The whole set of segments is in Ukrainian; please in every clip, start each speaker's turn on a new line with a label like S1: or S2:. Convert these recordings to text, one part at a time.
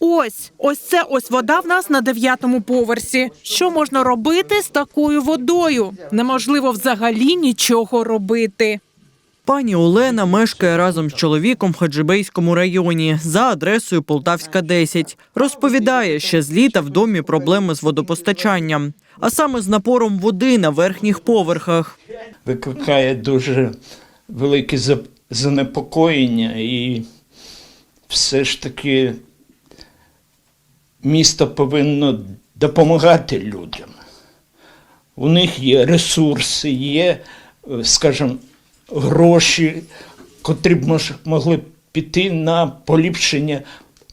S1: Ось, ось це ось вода в нас на дев'ятому поверсі. Що можна робити з такою водою? Неможливо взагалі нічого робити.
S2: Пані Олена мешкає разом з чоловіком в Хаджибейському районі за адресою Полтавська 10. Розповідає, ще з літа в домі проблеми з водопостачанням, а саме з напором води на верхніх поверхах.
S3: викликає дуже велике занепокоєння і все ж таки місто повинно допомагати людям. У них є ресурси, є, е, скажімо, гроші, котрі б могли піти на поліпшення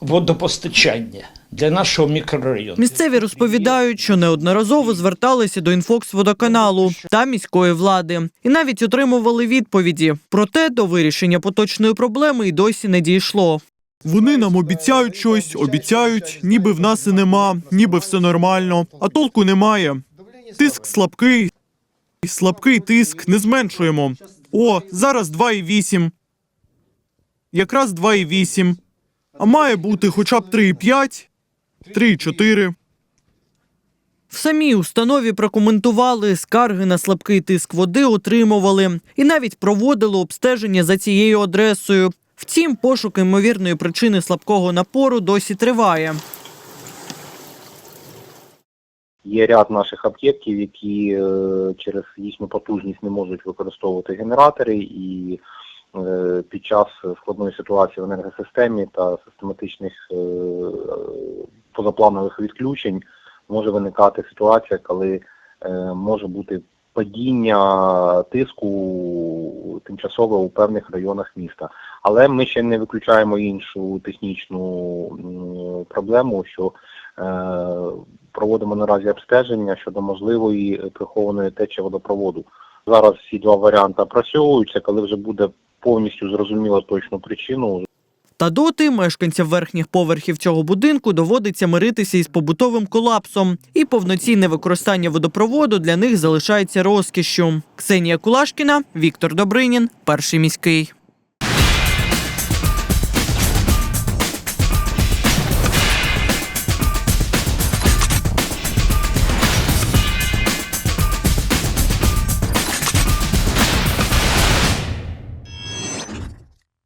S3: водопостачання для нашого мікрорайону.
S2: Місцеві розповідають, що неодноразово зверталися до інфоксводоканалу та міської влади, і навіть отримували відповіді. Проте до вирішення поточної проблеми й досі не дійшло.
S4: Вони нам обіцяють щось, обіцяють, ніби в нас і нема, ніби все нормально, а толку немає. Тиск слабкий, слабкий тиск, не зменшуємо. О, зараз 2,8. Якраз 2,8. А має бути хоча б 3,5, 3,4.
S2: В самій установі прокоментували скарги на слабкий тиск води, отримували і навіть проводили обстеження за цією адресою. Втім, пошук ймовірної причини слабкого напору досі триває.
S5: Є ряд наших об'єктів, які е, через їхню потужність не можуть використовувати генератори, і е, під час складної ситуації в енергосистемі та систематичних е, позапланових відключень може виникати ситуація, коли може бути падіння тиску тимчасово у певних районах міста. Але ми ще не виключаємо іншу технічну проблему, що е, проводимо наразі обстеження щодо можливої прихованої течі водопроводу. Зараз ці два варіанти опрацьовуються, коли вже буде повністю зрозуміло точну причину,
S2: Та доти мешканцям верхніх поверхів цього будинку доводиться миритися із побутовим колапсом, і повноцінне використання водопроводу для них залишається розкішшю. Ксенія Кулашкіна, Віктор Добринін, перший міський.